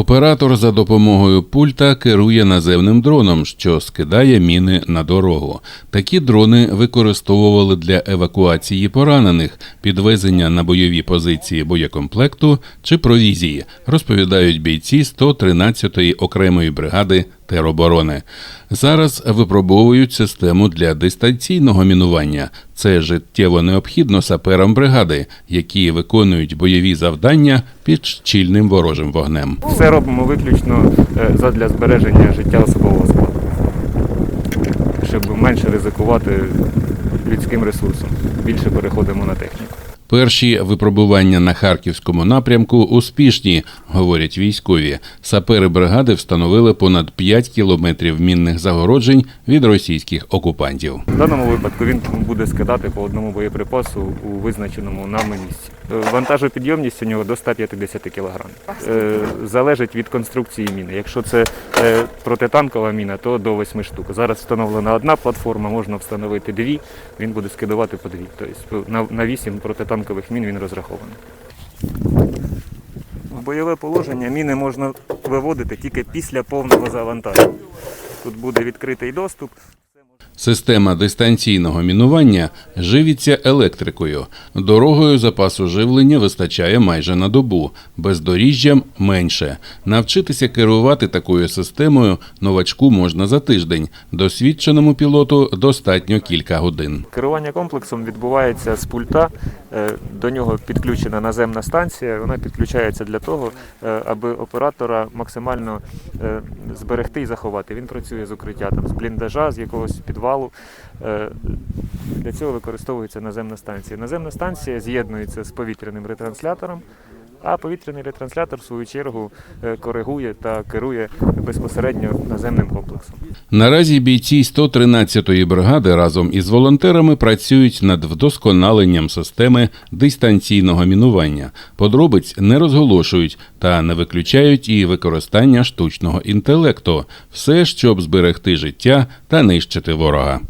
Оператор за допомогою пульта керує наземним дроном, що скидає міни на дорогу. Такі дрони використовували для евакуації поранених, підвезення на бойові позиції боєкомплекту чи провізії, розповідають бійці 113-ї окремої бригади тероборони. Зараз випробовують систему для дистанційного мінування. Це життєво необхідно саперам бригади, які виконують бойові завдання під щільним ворожим вогнем. Все робимо виключно е, задля збереження життя особового складу, щоб менше ризикувати людським ресурсом. Більше переходимо на техніку. Перші випробування на харківському напрямку успішні, говорять військові. Сапери бригади встановили понад 5 кілометрів мінних загороджень від російських окупантів. В даному випадку він буде скидати по одному боєприпасу у визначеному нами місці. Е, Вантажопідйомність у нього до 150 кг. Залежить від конструкції міни. Якщо це е, протитанкова міна, то до 8 штук. Зараз встановлена одна платформа, можна встановити дві, він буде скидувати по дві. Тобто на 8 протитанкових мін він розрахований. В бойове положення міни можна виводити тільки після повного завантаження. Тут буде відкритий доступ. Система дистанційного мінування живиться електрикою. Дорогою запасу живлення вистачає майже на добу, бездоріжжям менше. Навчитися керувати такою системою новачку можна за тиждень. Досвідченому пілоту достатньо кілька годин. Керування комплексом відбувається з пульта. Е, До нього підключена наземна станція. Вона підключається для того, е, аби оператора максимально е, зберегти і заховати. Він працює з укриття там, з бліндажа, з якогось підвалу. Е, Для цього використовується наземна станція. Наземна станція з'єднується з повітряним ретранслятором. А повітряний ретранслятор, в свою чергу, е, коригує та керує безпосередньо наземним комплексом. Наразі бійці 113-ї бригади разом із волонтерами працюють над вдосконаленням системи дистанційного мінування. Подробиць не розголошують та не виключають і використання штучного інтелекту. Все, щоб зберегти життя та нищити ворога.